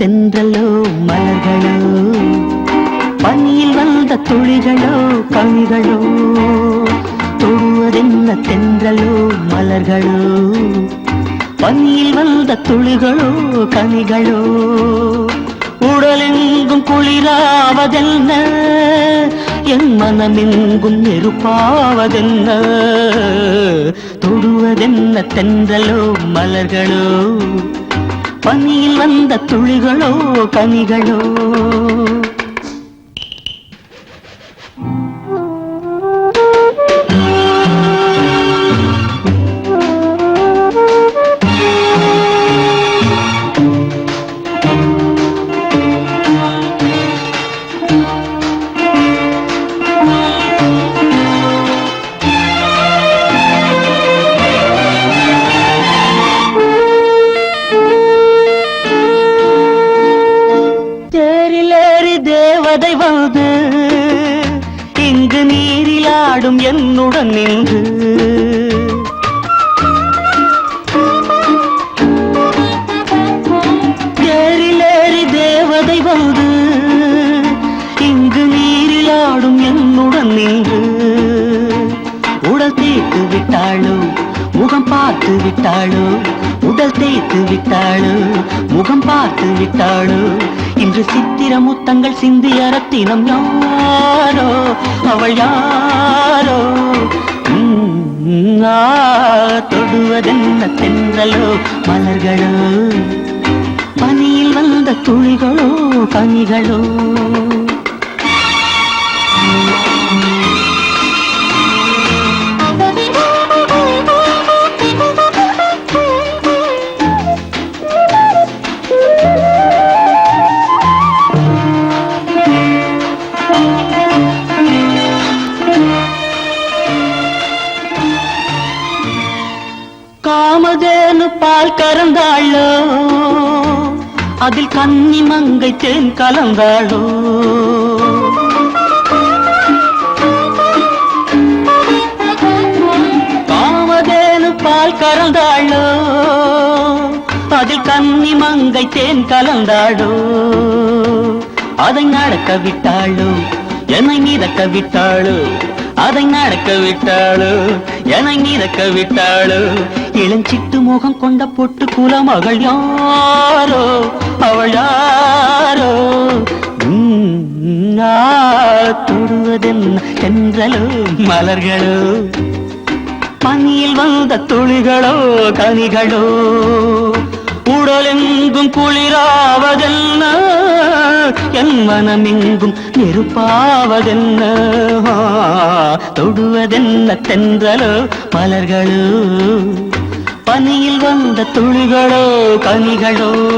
தென்றலோ மலர்களோ பனியில் வந்த துளிகளோ கவிகளோ தொடுவதென்ன தென்றலோ மலர்களோ பனியில் வந்த துளிகளோ கனிகளோ உடலெங்கும் குளிராவதென்ன என் மனமெங்கும் நெருப்பாவதென்ன தொடுவதென்ன தென்றலோ மலர்களோ பனியில் வந்த துளிகளோ கனிகளோ. பாடும் என்னுடன் நின்று. ஏறிலேறி தேவதை வந்து இங்கு நீரில் ஆடும் என்னுடன் நின்று. உடல் தேய்த்து விட்டாளோ முகம் பார்த்து விட்டாளோ உடல் தேய்த்து விட்டாளோ முகம் பார்த்து விட்டாளோ இன்று சித்திர முத்தங்கள் சிந்திய ரத்தினம் யாரோ? அவள் யாரோ? தொடுவதென்ன தென்றலோ? மலர்களோ? பனியில் வந்த துளிகளோ? கனிகளோ கண்ணு பால் கறந்தாளோ? அதில் கன்னி மங்கை தேன் கலந்தாளோ? காமதேனு பால் கறந்தாளோ? அதில் கன்னி மங்கை தேன் கலந்தாளோ? அதை நடக்க விட்டாளோ? என்னை மிதக்க விட்டாளோ? அதை நடக்க விட்டாளோ என இறக்க விட்டாளோ இளஞ்சிட்டு முகம் கொண்ட பொட்டு குலமகள் யாரோ? அவள் யாரோ? உம், ஆ, தொடுவதென்ன தென்றலோ மலர்களோ? பனியில் வந்த துளிகளோ கனிகளோ? உடலெங்கும் குளிராவதென்ன? என் மனமெங்கும் நெருப்பாவதென்ன? தொடுவதென்ன தென்றலோ மலர்களோ? பனியில் வந்த துளிகளோ கனிகளோ?